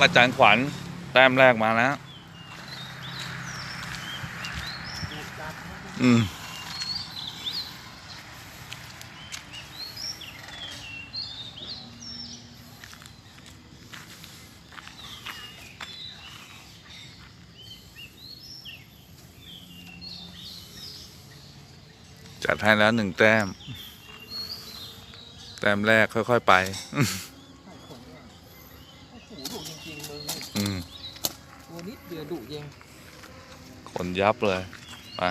ครับอาจารย์ขวัญแต้มแรกมาแล้ว อืมจัดให้แล้วหนึ่งแต้ม แต้มแรกค่อย ๆ ไป โอ้โหดุจริงๆมึง อืม ตัวนิดเดียวดุเอง ข นยับเลยไป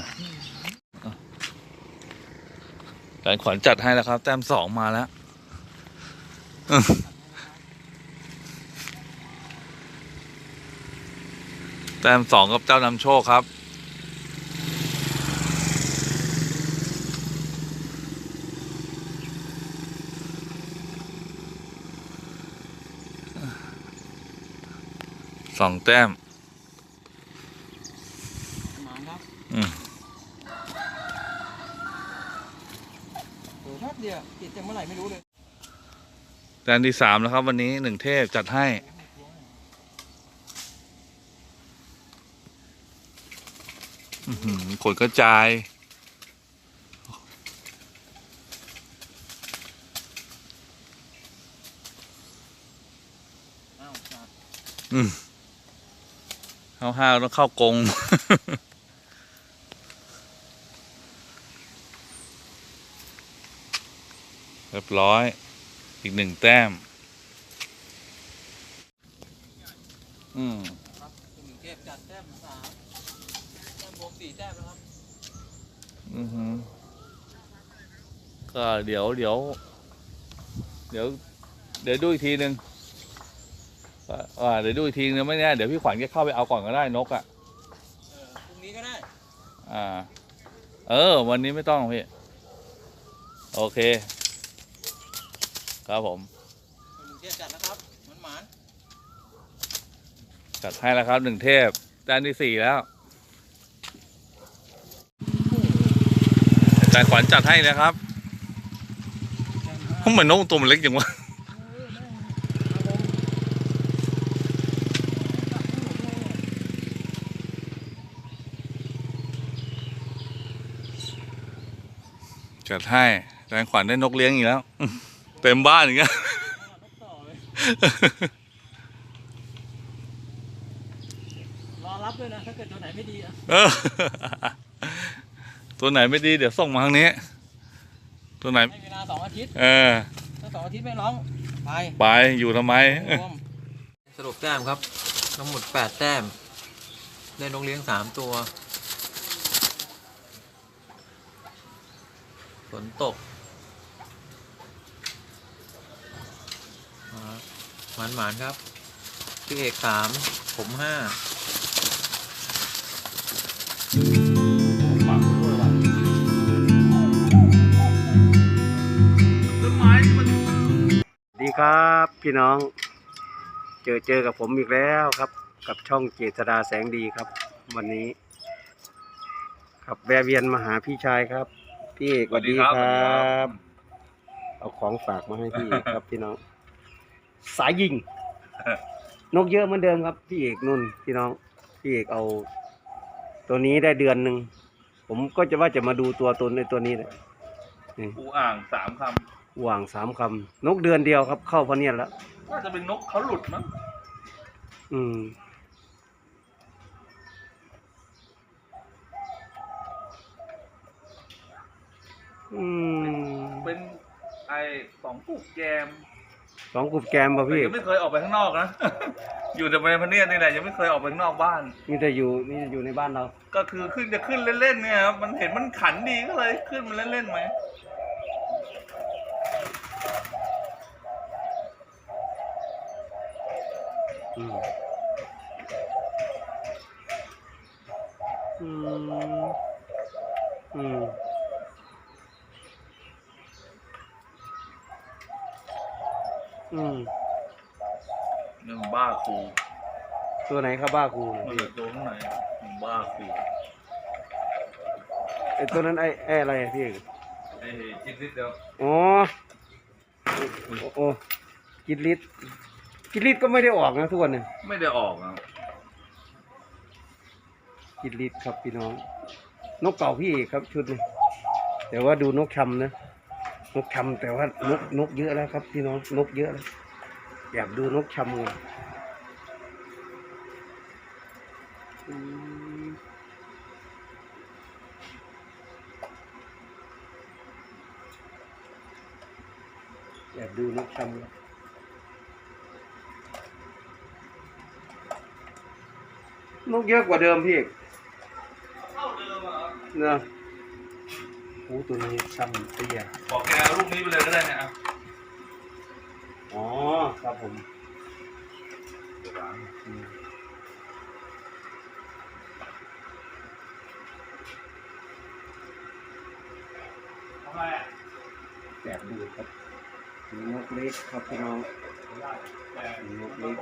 อาจารขวัญจัดให้แล้วครับ แต้มสองมาแล้ว แต้มสองกับเจ้านำโชคครับ สองแต้ม มาครับ อืม เออแป๊บเดียวติดจากเมื่อไหร่ไม่รู้เลย แต้มที่สามแล้วครับ วันนี้หนึ่งเทพจัดให้ ขนกระจายอ้าวจัดอืมเข้าห้าวต้องเข้ากงเรียบร้อย อีกหนึ่งแต้ม อืมครับคุณหนึ่งเทพจัดแต้มสามแต้มบวกสี่แต้มแล้วครับ อือหือก็เดี๋ยวเดี๋ยว เดี๋ยว เดี๋ยวดูอีกทีหนึ่งว่าว่าเดี๋ยวดูอีกทีนึงไม่แน่เดี๋ยวพี่ขวัญจะเข้าไปเอาก่อนก็ได้นกอะเออพรุ่งนี้ก็ได้ อ่า เออ วันนี้ไม่ต้องพี่ โอเค ครับผมคุณหนึ่งเทพจัดนะครับหมันหมานจัดให้แล้วครับหนึ่งเทพด้านที่สี่แล้วอาจารย์ขวัญจัดให้แล้วครับเหมือนนกตัวมันเล็กจังวะจัดให้อาจารย์ขวัญได้นกเลี้ยงอีกแล้ว เต็มบ้านอย่างเงี้ยนกต่อเลยรอรับด้วยนะถ้าเกิดตัวไหนไม่ดีอะเออตัวไหนไม่ดีเดี๋ยวส่งมาทางนี้ ตัวไหน ให้เวลาสองอาทิตย์เออ ถ้าสองอาทิตย์ไม่ร้องไปไปอยู่ทำไม รวมสรุปแต้มครับ ทั้งหมดแปดแต้ม ได้นกเลี้ยงสามตัว ฝนตก หมานหมานๆครับ พี่เอกสามผมห้าดีครับพี่น้อง เจอเจอกับผมอีกแล้วครับ กับช่องเจษดาแสงดีครับ วันนี้ ครับแวะเวียนมาหาพี่ชายครับ พี่เอกสวัสดีคสวัสดีครัรับบเอาของฝากมาให้พี่เอกครับพี่น้อง สายยิง นกเยอะเหมือนเดิมครับ พี่เอกนุ่นพี่น้อง พี่เอกเอา ตัวนี้ได้เดือนหนึ่ง ผมก็จะว่าจะมาดูตัวตนในตัวนี้แหละอูอ่างสามคหว่างสามคำนกเดือนเดียวครับ เข้าพะเนียดแล้วำน่าจะเป็นนกเขาหลุดมั้งอืม อืม เป็นไอสองปุกแกม สองกลุ่มแกมป่ะแต่พี่ยังไม่เคยออกไปข้างนอกนะ อยู่แต่ในพะเนียดนี่แหละยังไม่เคยออกไปข้างนอกบ้าน มีแต่อยู่นี่อยู่ในบ้านเรา ก็คือขึ้นจะขึ้นเล่นๆเนี่ยครับมันเห็นมันขันดีก็เลยขึ้นมันเล่นๆไหมอืมอืม อืมอืมนี่มันบ้าครูตัวไหนครับบ้าครูมันเหลือตัวข้างในมันบ้าครูไอ้ตัวนั้นไอ้ไอ้อะไรอะพี่ไอ้จิตนิดเดียวอ๋อโอ้โอ้กิดลิตรกิริดก็ไม่ได้ออกนะทุกวันเนี่ยไม่ได้ออกครับกิริดครับพี่น้อง นกเก่าพี่เอกครับชุดนี้แต่ว่าดูนกชำนะ นกชำแต่ว่านกนกเยอะแล้วครับพี่น้องนกเยอะแล้วอยากดูนกชำเลยอืมอยากดูนกชำเลยนกเยอะกว่าเดิมพี่เท่าเดิมอะนะ อ้ตัวนี้ซ้ำเตี้ยบอกแกเอาลูกนี้ไปเลยก็ได้เนะอ๋อ ครับผมอืมแอบดูครับมีนกเล็กครับพี่น้องมีนกเล็ก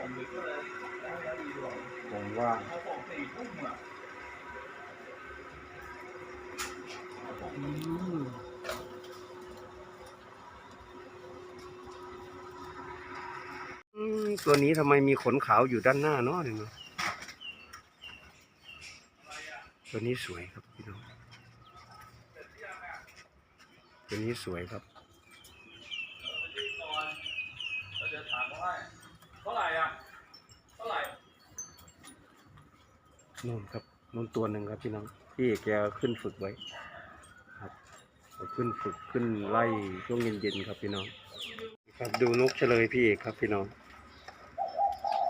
ผมว่าอืมอืม ตัวนี้ทำไมมีขนขาวอยู่ด้านหน้าเนาะเนี่ยเนาะตัวนี้สวยครับพี่น้องตัวนี้สวยครับเราจะถามเขาให้เท่าไหร่อะเท่าไหร่นู่นครับนู่นตัวหนึ่งครับพี่น้องพี่เอกแกขึ้นฝึกไว้ครับเอา ขึ้นฝึกขึ้นไล่ช่วงเย็นๆครับพี่น้อง ครับดูนกเฉลยพี่เอกครับพี่น้อง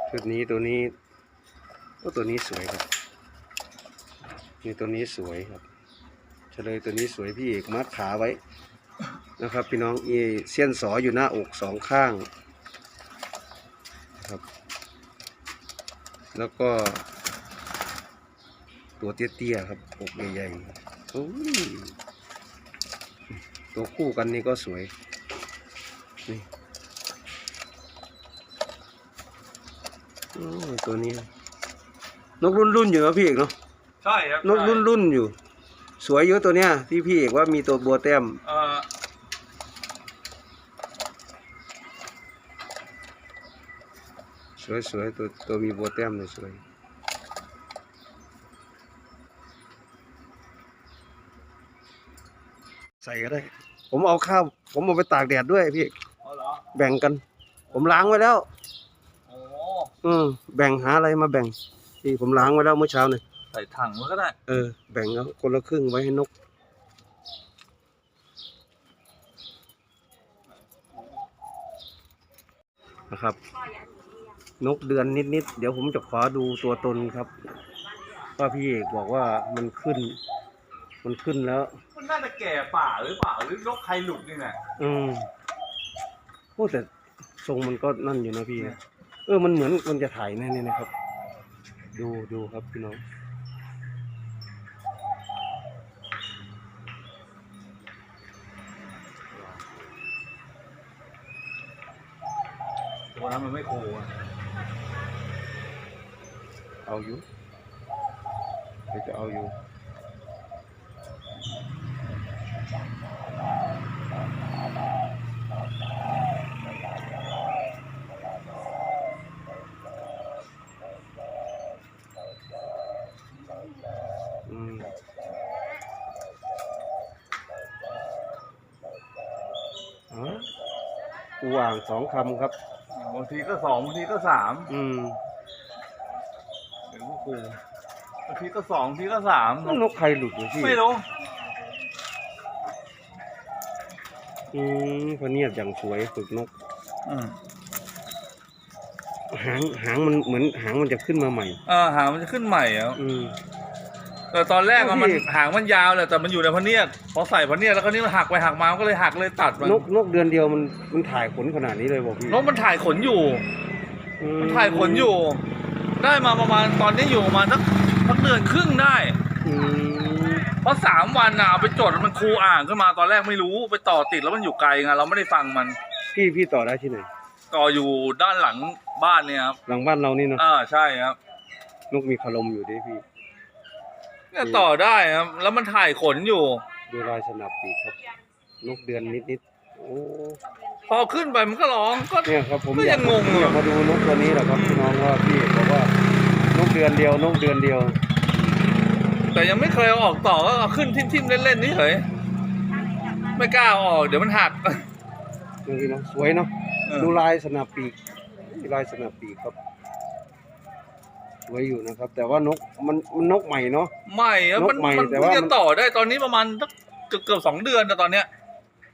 ชุดนี้ตัวนี้โอ้ตัวนี้สวยครับนี่ตัวนี้สวยครับ เฉลยตัวนี้สวยพี่เอกมัดขาไว้นะครับ พี่น้องอีเส้นสออยู่หน้าอกสองข้างครับ แล้วก็ตัวเตี้ยๆครับอกใหญ่ๆโอ้ย ตัวคู่กันนี่ก็สวย นี่โอ้ยตัวนี้ นกรุ่นรุ่นๆอยู่นะพี่เอกเนาะ ใช่ครับนกรุ่นรุ่นๆอยู่ สวยเยอะตัวเนี้ยที่พี่เอกว่ามีตัวบัวแต้มเอ่อสวยๆตัวตัวมีบัวแต้มเลยสวย ใส่ก็ได้ ผมเอาข้าว ผมเอาไปตากแดดด้วยพี่เอกเอาเหรอแบ่งกัน ผมล้างไว้แล้ว โอ้อืมแบ่งหาอะไรมาแบ่งที่ผมล้างไว้แล้วเมื่อเช้าเนี่ยใส่ถังมันก็ได้ เออแบ่งแล้วคนละครึ่งไว้ให้นก นะครับ นกเดือนนิดๆเดี๋ยวผมจะขอดูตัวตนครับว่าพี่เอกบอกว่ามันขึ้น มันขึ้นแล้วมั นน่าจะแก่ป่าหรือเปล่าหรือนกใครหลุดนี่แหละอืมโอ้แต่ทรงมันก็นั่นอยู่นะพี่เออมันเหมือนมันจะถ่ายแน่ๆนะครับ ดูดูครับพี่น้องตัวนั้นมันไม่โคอะเอาอยู่เดี๋ยวจะเอาอยู่ อืม อ๋อกูอ่างสองคำครับ บางทีก็สองบางทีก็สามอืมเดี๋ยวพวกกูบางทีก็สองบางทีก็สามนกใครหลุดเลยพี่ไม่รู้อืมพะเนียดอย่างสวยฝึกนก อืมหางหางมันเหมือนหางมันจะขึ้นมาใหม่ เออหางมันจะขึ้นใหม่อะอืม แต่ตอนแรกอะมันพี่หางมันยาวแหละแต่มันอยู่ในพะเนียดพอใส่พะเนียดแล้วก็นี่มันหักไปหักมามันก็เลยหักเลยตัดมันนกนกเดือนเดียวมันมันถ่ายขนขนาดนี้เลยบอกพี่นกมันถ่ายขนอยู่ อืมันถ่ายขนอยู่ ได้มาประมาณตอนนี้อยู่ประมาณสักสักเดือนครึ่งได้ อืมเพราะสามวันน่ะเอาไปจดมันคูอ่างขึ้นมาตอนแรกไม่รู้ไปต่อติดแล้วมันอยู่ไกลไงเราไม่ได้ฟังมัน พี่พี่ต่อได้ที่ไหนต่ออยู่ด้านหลังบ้านเนี่ยครับหลังบ้านเรานี่เนาะอ่าใช่ครับ นกมีคารมอยู่ดิพี่ เนี่ยต่อได้ครับแล้วมันถ่ายขนอยู่ ดูลายสนับปีกครับนกเดือนนิดนิดๆโอ้พอขึ้นไปมันก็ร้องก็ เนี่ยครับผมก็ยังงงอยู่ อยากมาดูนกตัวนี้แหละครับพี่น้องว่าพี่เอกบอกว่านกเดือนเดียวนกเดือนเดียวแต่ยังไม่เคยเอาออกต่อก็เอาขึ้นทิ่มๆเล่นๆนี่เฉยไม่กล้าเอาออกเดี๋ยวมันหัก นี่พี่น้องสวยเนาะเออ ดูลายสนับปีกลายสนับปีกครับ สวยอยู่นะครับ แต่ว่านกมันมันนกใหม่เนาะ ไม่อะมันนกใหม่มันแต่เพิ่งว่าจะมันต่อได้ตอนนี้ประมาณสักเกือบเกือบสองเดือนแต่ตอนเนี้ย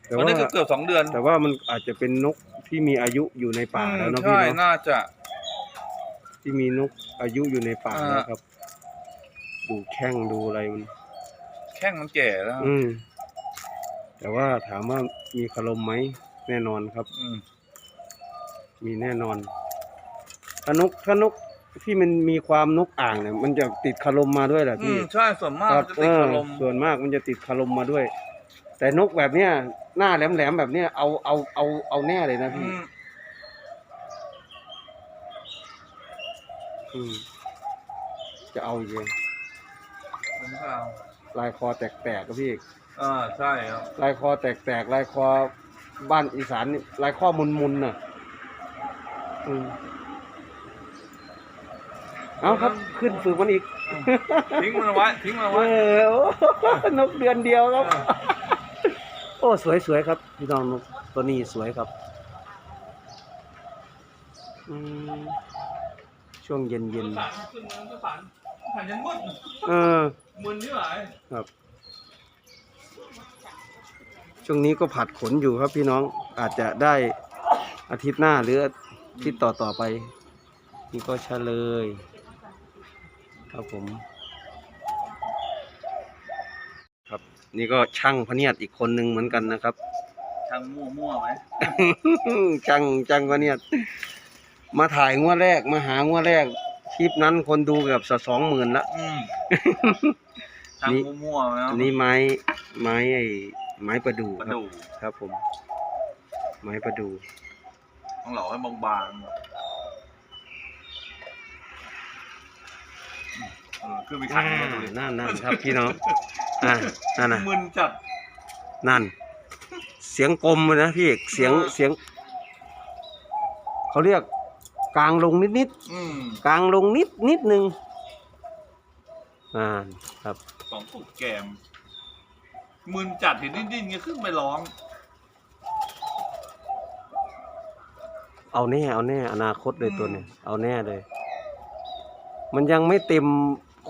แต่ตอนว่านี้เกือบเกือบสองเดือนแต่ว่ามันอาจจะเป็นนกที่มีอายุอยู่ในป่าอืมแล้วเนาะพี่ใช่เนาะน่าจะ ที่มีนกอายุอยู่ในป่าอ่า แล้วครับ ดูแข้งดูอะไรมัน แข้งมันแก่แล้วอืม แต่ว่าถามว่ามีคารมไหมแน่นอนครับ อืมมีแน่นอนถ้านกถ้านก ที่มันมีความนกอ่างเนี่ยมันจะติดคารมมาด้วยแหละอืพี่มใช่ส่วนมากครับจะเอติดออารมณ์ส่วนมากมันจะติดคารมมาด้วย แต่นกแบบเนี้ยหน้าแหลมๆแบบเนี้ยเอาเอาเอาเอาแน่เลยนะอืพี่มอืมจะเอาเยงผมก็เอาลายคอแตกๆก็พี่ อ่าใช่ครับลายคอแตกๆลายคอบ้านอีสานนี่ลายคอมุนๆน่ะอืม เอาครับขึ้นฝึกมันอีก ทิ้งมันเอาไว้ทิ้งมันเอาเอไว้อโอ้ นกเดือนเดียวครับอ่าโอ้ สวยสวยครับ พี่น้องนกตัวนี้สวยครับอืมช่วงเย็นเย็นสั่นขึ้นมันก็สั่นสั่นยันมืดๆเออ มึนนี่หลายครับช่วงนี้ก็ผัดขนอยู่ครับพี่น้องอาจจะได้อาทิตย์หน้าหรืออาทิตย์ต่อต่อๆไป นี่ก็เฉลย ครับผม ครับ นี่ก็ช่างพะเนียดอีกคนหนึ่งเหมือนกันนะครับ ช่างมั่วมั่วๆไหมจังจังพะเนียด มาถ่ายงวดแรก มาหางวดแรกคลิปนั้นคนดูเกือบสองหมื่นละอืมช่างนี่มั่วๆไหมอันนี้ไม้ไม้ไอ้ไม้ประดู่กระครับดูกครับผม ไม้ประดู่ต้องเหลาให้บางๆ เออขึ้นไปขัอ่านกันดูดินั่นนั่นครับพี่น้องอ่านั่นนะมึนจัดนั่น เสียงกลมเลยนะพี่เอกเสียงเออเสียงเขาเรียกกลางลงนิดนิดอืมๆกลางลงนิดนิดนึงอ่าครับสองตุกแกมมึนจัดเห็นดิ้นๆเงี้ยขึ้นไปร้อง เอาแน่เอาแน่อนาคตเลยตัวเนี้ยเอาแน่เลย มันยังไม่เต็ม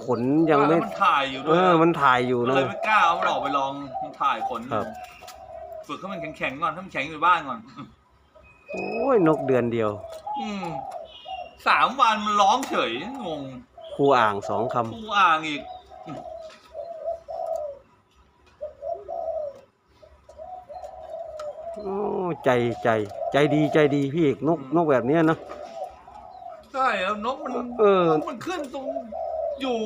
ขนยังไม่ว่าแล้วมันถ่ายอยู่เอด้วยอ มันถ่ายอยู่ก็นะ เลยไม่กล้าเอามันออกไปลองมันถ่ายขนอครัยู่บฝึกให้มันแข็งๆก่อนให้มันแข็งอยู่บ้านก่อน โอ้ยนกเดือนเดียว อืมสามวันมันร้องเฉยงงครูอ่างสองคกูอ่างอีกำโอ้ใจใจ ใจดีใจดีพี่เอกนกนกแบบเนี้ยเนอะ ใช่ครับนกมันเออ นกมันขึ้นตรง อยู่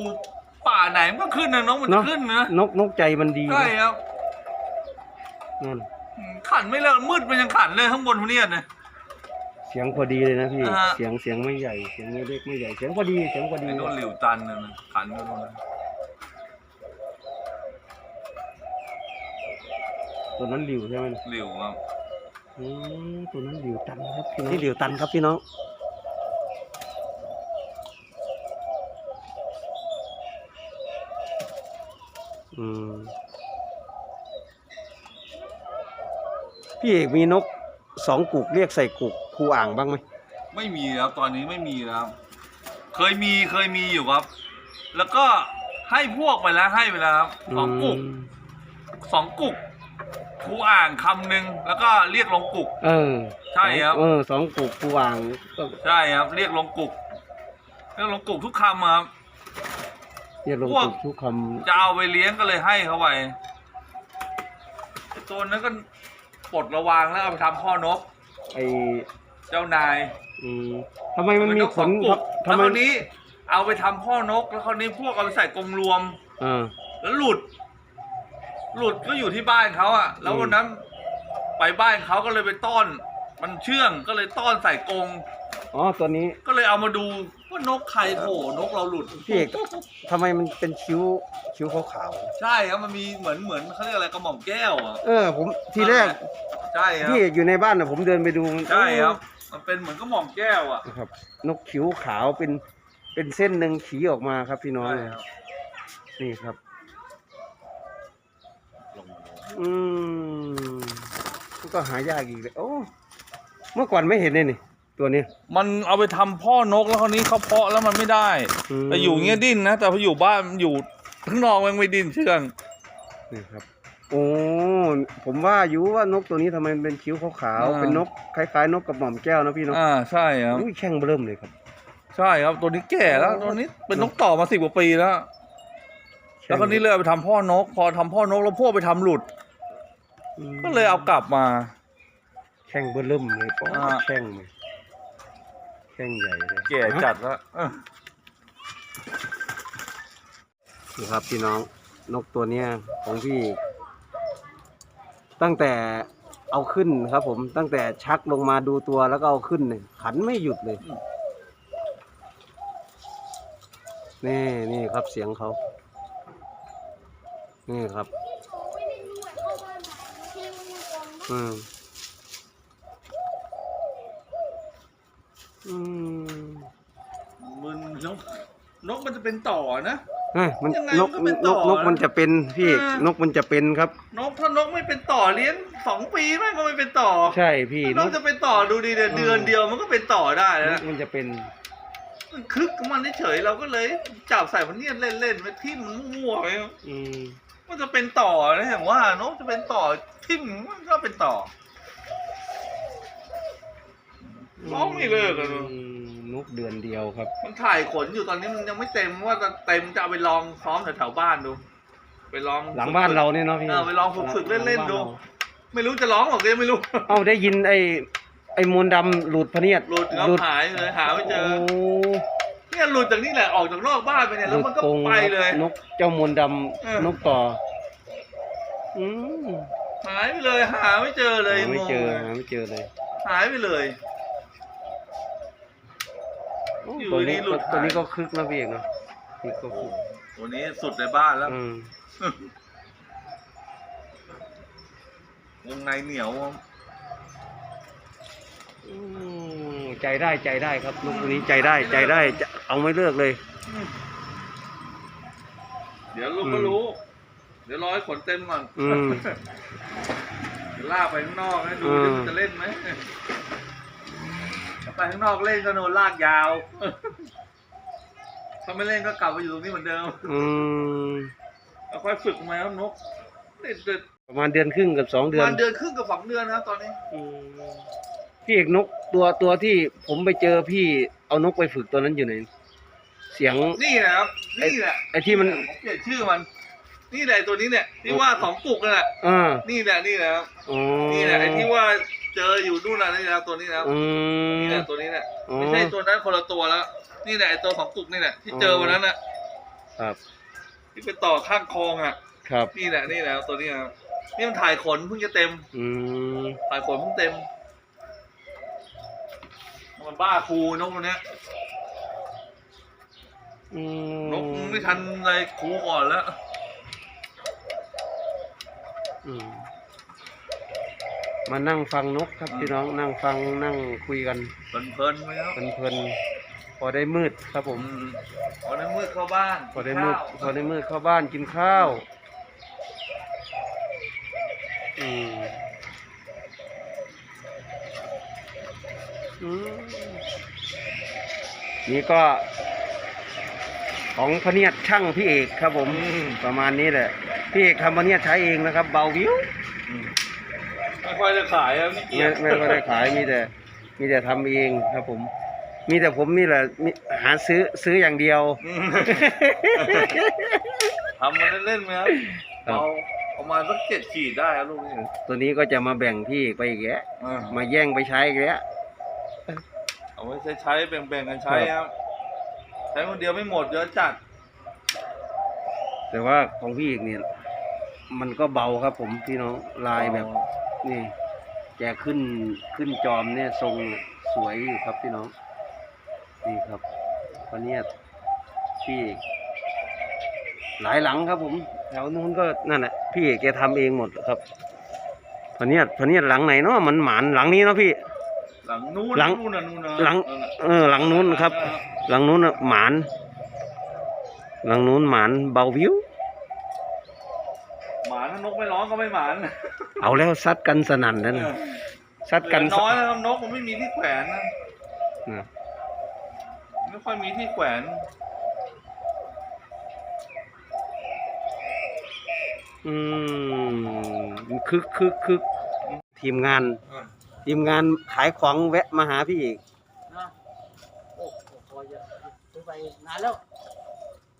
ป่าไหนมันก็ขึ้นนะนกมันเนจะอะ ขึ้นนะนกนกใจมันดีใช่ครับนั่นอืมขันไม่เลิกมืดมันยังขันเลยข้างบนพวกเนี้ยนะ เสียงพอดีเลยนะพี่ อ่าฮะ เสียงเสียงไม่ใหญ่ เสียงไม่เล็กไม่ใหญ่ เสียงพอดี เสียงพอดี ไอ้โดนหลิวตันนะมันขันก็โดนนะตัวนั้นหลิวใช่ไหมหลิวครับ อืมตัวนั้นหลิวตันครับพี่น้องนี่หลิวตันครับพี่น้อง อืม พี่เอกมีนกสองกุกเรียกใส่กุกครูอ่างบ้างไหมไม่มีครับตอนนี้ไม่มีแล้วครับเคยมีเคยมีอยู่ครับ แล้วก็ให้พวกไปแล้วให้ไปแล้วครับสองกุกมสองกุกครูอ่างคำหนึ่งแล้วก็เรียกลงกุก เออใช่ครับ เออสองกุกครูอ่างก็ ใช่ครับ เรียกลงกุกเรียกลงกุกทุกคำครับ เรียกลงพวกกุกทุกคจะเอาไปเลี้ยงก็เลยให้เขาไปไอ้ตัวนั้นก็ปลดระวางแล้วเอาไปทำพ่อนกำไอเจ้านายอืมทำไมมันมีเป็กขสอนงกุกทำแล้วไมคราวนี้ เอาไปทำพ่อนก แล้วคราวนี้พวกเอาไปใส่กรงรวมอ่าแล้วหลุด หลุดก็อยู่ที่บ้านเขาอะแล้ววันนั้นไปบ้านเขาก็เลยไปต้อน มันเชื่องก็เลยต้อนใส่กรงอ๋อตัวนี้ก็เลยเอามาดู ว่านกใครโผล่นกเราหลุด พี่เอกทำไมมันเป็นคิ้วคิ้วขาวใช่ครับมันมีเหมือนเหมือนเขาเรียกอะไรกระหม่อมแก้วอะๆเออ ผมทีแรกใช่ครับพี่เอกอยู่ในบ้านนะผมเดินไปดูมันใช่ครับ มันเป็นเหมือนกระหม่อมแก้วอะนะครับ นกขิวขาวเป็นเป็นเส้นหนึ่งขีออกมาครับพี่น้องใช่ครับนี่ครับอืมมันก็หายากอีกเลยโอ้เมื่อก่อนไม่เห็นเลยนี่ ตัวนี้มันเอาไปทำพ่อนกแล้วคราวนี้เขาเพาะแล้วมันไม่ได้มแต่อยู่เงี้ยดิ้นนะแต่พออยู่บ้านมันอยู่ข้างนอกมันไม่ดิ้นเชื่องนี่ครับโอ้ผมว่าอยู่ว่านกตัวนี้ทำไมมันเป็นคิ้วขาวๆเป็นนกคล้ายๆ นกกระหม่อมแก้วนะพี่เนาะอ่าใช่ครับ อุ้ยแข้งเบิ่มเลยครับใช่ครับตัวนี้แก่แล้วตัวนี้เป็นนกต่อมาสิบกว่าปีแล้ว แล้วคราวนี้เลยเอาไปทำพ่อนก พอทำพ่อนกแล้วพวกไปทำหลุด อืมก็เลยเอากลับมา แข้งเบิ่มเลยป้ออ่าแข้งเลยแข้งใหญ่เลยแก่จัดแล้วเออนี่ครับพี่น้องนกตัวเนี้ยของพี่ ตั้งแต่เอาขึ้นครับ ผมตั้งแต่ชักลงมาดูตัวแล้วก็เอาขึ้นเนี่ยขันไม่หยุดเลยนี่นี่ครับเสียงเขานี่ครับ อืม อืมมันนกนกมันจะเป็นต่อนะ เอ้ยมันยังไงนมักนก็เป็นนต่อกนกมันจะเป็นพี่เอกอ่านนกมันจะเป็นครับ นกถ้านกไม่เป็นต่อเลี้ยงสองปีแม่งก็ไม่เป็นต่อใช่พี่ถ้านกจะเป็นต่อดูดีเดือนอืมเดือนเดียวมันก็เป็นต่อได้นแล้วกมันจะเป็น มันคึกของมันเฉยๆเราก็เลยจับใส่มันเนี่ยเล่นๆไปทิ่มมันมั่วๆไปอืมมันจะเป็นต่อนะอย่างว่า นกจะเป็นต่อทิ่มมันก็เป็นต่อ ร้องไม่เลิกอะเนอะอืมนกเดือนเดียวครับ มันถ่ายขนอยู่ตอนนี้มันยังไม่เต็มว่าจะเต็มจะเอาไปลองซ้อมแถวๆบ้านดู ไปลองหลังบ้านเราเนี่ยเนาะพี่เออไปลองฝึกๆเล่นๆดูหงบ้าราไม่รู้จะร้องหรอกเลยไม่รู้ เอ้าได้ยินไอ้ไอ้มนต์ดำหลุดพะเนียดหลุดแล้วหายเลยหาไม่เจอโเนี่ยหลุดจากนี่แหละออกจากนอกบ้านไปเนี่ยแล้วมันก็หลุดกรงไปเลยนกเจ้ามนต์ดเออำนกต่ออืมหายไปเลยหาไม่เจอเลยหาไม่เจองงหาไม่เจอเลย หายไปเลย อยู่ตัวนี้ดีหลุดตัวนี้หายก็คึกนะพี่เอกเนาะนี่ก็คึกตัวนี้สุดในบ้านแล้วอืมวงในเหนียวอืมใจได้ใจได้ครับนกตัวนี้ใจได้ใจได้จะเอาไม่เลิกเลย เดี๋ยวลูกอืมก็รู้ เดี๋ยวรอให้ขนเต็มก่อนอืม เดี๋ยวลากไปข้างนอกให้ดูอืม ดิมันจะเล่นไหมถ้า ไปข้างนอกเล่นก็โดนลากยาวถ้าไม่เล่นก็กลับมาอยู่ตรงนี้เหมือนเดิมอืมแล้วค่อยฝึกมาครับนกเล่นเดือนประมาณเดือนครึ่งกับสองปเดืระอนมาณเดือนครึ่งกับสองเดือนนะครับตอนนี้ อืมพี่เอกนกตัวตัวที่ผมไปเจอพี่เอานกไปฝึกตัวนั้นอยู่ไหนเสียง นี่นะครับ นี่แหละไอ้ที่มัน ผมเปลี่ยนชื่อมัน นี่แหละตัวนี้เนี่ยที่ว่าสองกุกนั่นแหละอ่านี่แหละนี่แหละครับอ๋อนี่แหละไอ้ที่ว่า เจออยู่นู่นน่ะนี่นะครับตัวนี้นะครับอืม นี่แหละตัวนี้แหละอ๋อไม่ใช่ตัวนั้นคนละตัวแล้ว นี่แหละไอ้ตัวสองกุกนี่แหละที่เจอวันนั้นน่ะครับ ที่เป็นต่อข้างคลองอะ ครับ นี่แหละนี่แหละตัวนี้ครับนี่มันถ่ายขนเพิ่งจะเต็ม อืม ถ่ายขนเพิ่งเต็ม มันบ้าครูนกตัวเนี้ยอืมนกไม่ทันอะไรครูก่อนแล้ว อืม มานั่งฟังนกครับพี่น้องนั่งฟังนั่งคุยกันเพลินๆไหมครับเพลินๆพอได้มืดครับผมอืมพอได้มืดเข้าบ้านพอได้มืดข้าวพอได้มืดเข้าบ้านกินข้าวอืมอืมนี่ก็ ของพะเนียดช่างพี่เอกครับผม ประมาณนี้แหละ พี่เอกทำพะเนียดใช้เองนะครับ เบาวิวอืมไม่ ค่อยจะขายครับนี่เกีไม่ยจไม่ก็ได้ขายมีแต่ มีแต่ทำเองครับผม มีแต่ผมนี่แหละมีหาซื้อซื้ออย่างเดียวอืมทำมันเล่นๆไหมครับครับ เอาประมาณสักเจ็ดขีดได้ครับลูกนี่ตัวนี้ก็จะมาแบ่งพี่เอกไปอีกแล้วอ่ามาแย่งไปใช้อีกแล้ว เอาไว้ใช้ใช้แบ่งๆกันใช้ครับ ใช้คนเดียวไม่หมดเยอะจัด แต่ว่าของพี่เอกเนี่ย มันก็เบาครับผมพี่น้องลายแบบ นี่แกขึ้นขึ้นจอมเนี่ยทรงสวยอยู่ครับพี่น้อง นี่ครับวันนี้พี่เอกหลายหลังครับผมแถวนู้นก็นั่นแหละพี่เอกแกทำเองหมดครับพะเนียดพะเนียดหลังไหนเนาะมันหมานหลังนี้เนาะพี่ หลังนู้นหลังนู่นน่ะนู่นน่ะหลังนั่นน่ะเออหลังนู้นครับ หลังนู้นน่ะหมาน หลังนู้นหมานเบาวิวหมาถ้า นกไม่ร้องก็ไม่หมานเอาแล้วซัดกันสนั่นแล้วนะซัดกันเหลือน้อยแล้วนกมันไม่มีที่แขวนนะนะไม่ค่อยมีที่แขวนอืมคึกคึกคึกทีมงาน ทีมงานขายของแวะมาหาพี่เอกนะโอ้โหพอจะซื้อไปนานแล้ว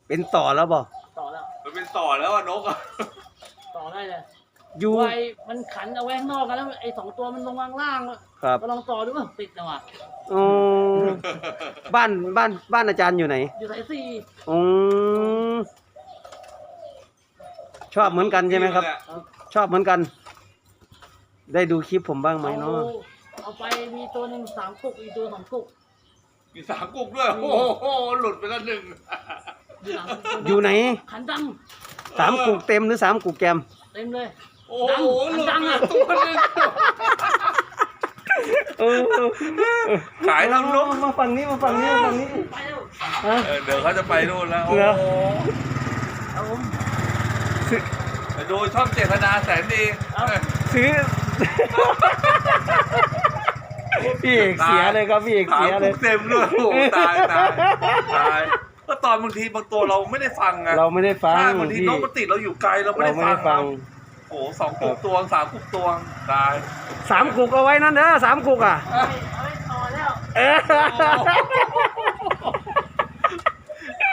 เป็นต่อแล้วบ่ต่อแล้วมันเป็นต่อแล้วอะนกอะ ต่อได้เลยอยู่ไวมันขันเอาแว้ข้างนอกกันแล้วไอ้สองตัวมันลงล่างล่างๆอะครับก็ลองต่อดูว่าติดจังหวะอ๋อบ้านบ้านบ้านอาจารย์อยู่ไหน อยู่สายสี่อืมชอบเหมือนกันใช่ไหมครับ ชอบเหมือนกัน ได้ดูคลิปผมบ้างไหมเอาเนาะเอาไปมีตัวหนึ่งสามกุกอีกตัวสองกุกมีสามกุกด้วย โอ้โหหลุดไปแล้วหนึ่งอยู่หลังอยู่ไหน ขันดัง สามกุกเต็มหรือสามกุกแกม เต็มเลย โอ้โหหลุดดังไปอะ ตัวหนึ่งเออขายทำนกมาฝั่งนี้มาฝั่งนี้มาฝั่งนี้ไปแล้วฮะ เออเดี๋ยวเขาจะไปนู่นแล้วโอ้เหรอ โหเอาผมไปดูช่องเจตนาแสนดีเอาซื้อ พี่เอกเสียเลยครับพี่เอกขาวเสียเลกุยกเต็มด้วยโอ้โหตายตายตายก็ ตอนบางทีบางตัวเราไม่ได้ฟังไงเราไม่ได้ฟังใช่บางทีพี่นกมันติดเราอยู่ไกลเราไม่เราได้ไม่ฟัได้งฟัง โอ้โหสองกุกตวงสามกุกตวงตาย สามกุกเอาไว้นั่นเด้อสามกุกอะเอาไปเอาไปต่อแล้วเออ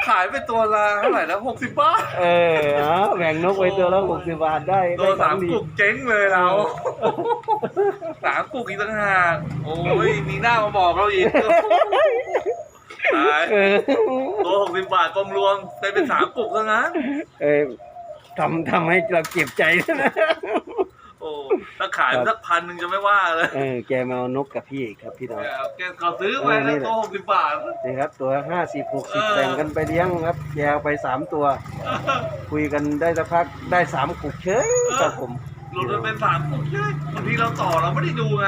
ขายไปตัวละเท่าไหร่แล้วหกสิบบาทเออเอาแบ่งนกไว้ตัวละหกสิบบาทได้ตัวได้สามดีกุกเจ๊งเลยเราสามกุกอีกต่างหากโอ้ยมีหน้ามาบอกเราอีกตาย เออตัวหกสิบบาทกลมรวมได้เป็นสามกุกแล้วนะเออทำทำให้เราเก็บใจนะโอ้ถ้าขายสักพันหนึ่งจะไม่ว่าเลยเออแกมาเอานกกับพี่เอกครับพี่น้องแกเขาซื้อไปแล้วตัวหกสิบบาทนี่ครับ ตัวห้าสิบหกสิบเออแบ่งกันไปเลี้ยงครับแกเอาไปสามตัว คุยกันได้สักพักได้สามกุกเฉยครับผมหลุดมันเป็นสามกุกใช่บางทีเราต่อเราไม่ได้ดูไง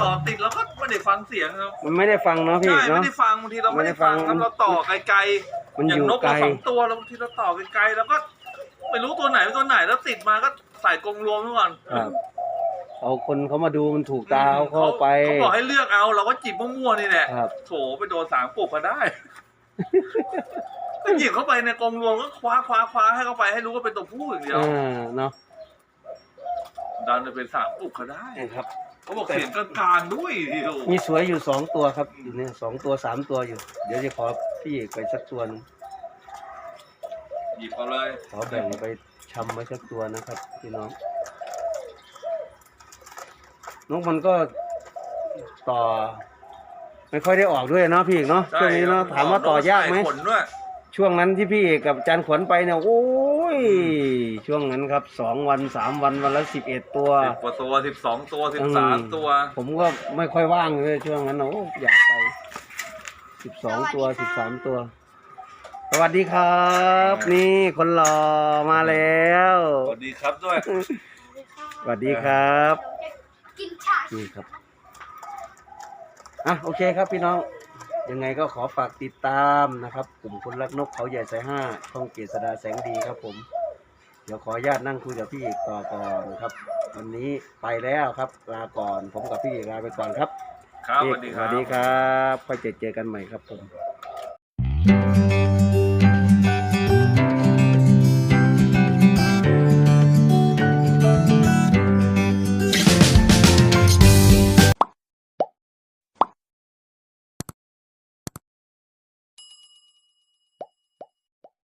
ต่อติดเราก็ไม่ได้ฟังเสียงครับมันไม่ได้ฟังเนาะพี่ใช่เนาะไม่ได้ฟังบางทีเราไม่ได้ฟังไม่ได้คฟัรับงเราต่อไกลมันๆออยู่ย่างนกไกล เราสองตัวเราบางทีเราต่อไกลๆแล้วก็ไม่รู้ตัวไหนเป็นตัวไหนแล้วติดมาก็ใส่กรงรวมไว้ก่อนครับเอาคนเขามาดูมันถูกตาเขาเข้าไปเขาบอกให้เลือกเอาเราก็จิบมั่วๆนี่แหละครับ โถไปโดนสามกุกก็ได้ ก็หยิบเข้าไปในกรงรวมก็คว้าคว้าคว้าให้เข้าไปให้รู้ว่าเป็นตัวผู้อย่างเดียวอ่าเนาะดันไปเป็นสามกุกก็ได้ นะครับ เขาบอกเสียงกลางๆด้วยทีเดียวมีสวยอยู่สองตัวครับอยู่เนี่ยสองตัวสามตัวอยู่ เดี๋ยวจะขอพี่เอกไปสักตัวหนึงหยิบเอาเลยขอแบ่งไปชำไว้สักตัวนะครับ พี่น้องนกมันก็ต่อ ไม่ค่อยได้ออกด้วยเนาะพี่เอกเนาะช่วงนี้เนาะถามว่าต่อยากไหมใส่ขนด้วย ช่วงนั้นที่พี่เอกกับอาจารย์ขวัญไปเนี่ยโอ้ย ช่วงนั้นครับสองวันสามวันวันละสิบเอ็ดตัว สิบกว่าตัวสิบสองตัวสิบอืสามมตัว ผมก็ไม่ค่อยว่างเลยช่วงนั้นโอ้อยากไปสิบสองตัวสิบสามตัว สวัสดีครับนี่คนหล่อมาแล้วสวัสดีครับด้วย สวัสดีครับ กินชานี่ครับอะโอเคครับพี่น้อง ยังไงก็ขอฝากติดตามนะครับ กลุ่มคนรักนกเขาใหญ่สายห้าช่องเกษดาแสงดีครับผม เดี๋ยวขออนุญาตนั่งคุยกับพี่เอกต่อก่อนครับ วันนี้ไปแล้วครับลาก่อนผมกับพี่เอกลาไปก่อนครับครับสพี่วัสดีเอกคสรับวัสดีครับค่อยเจอเจอกันใหม่ครับผม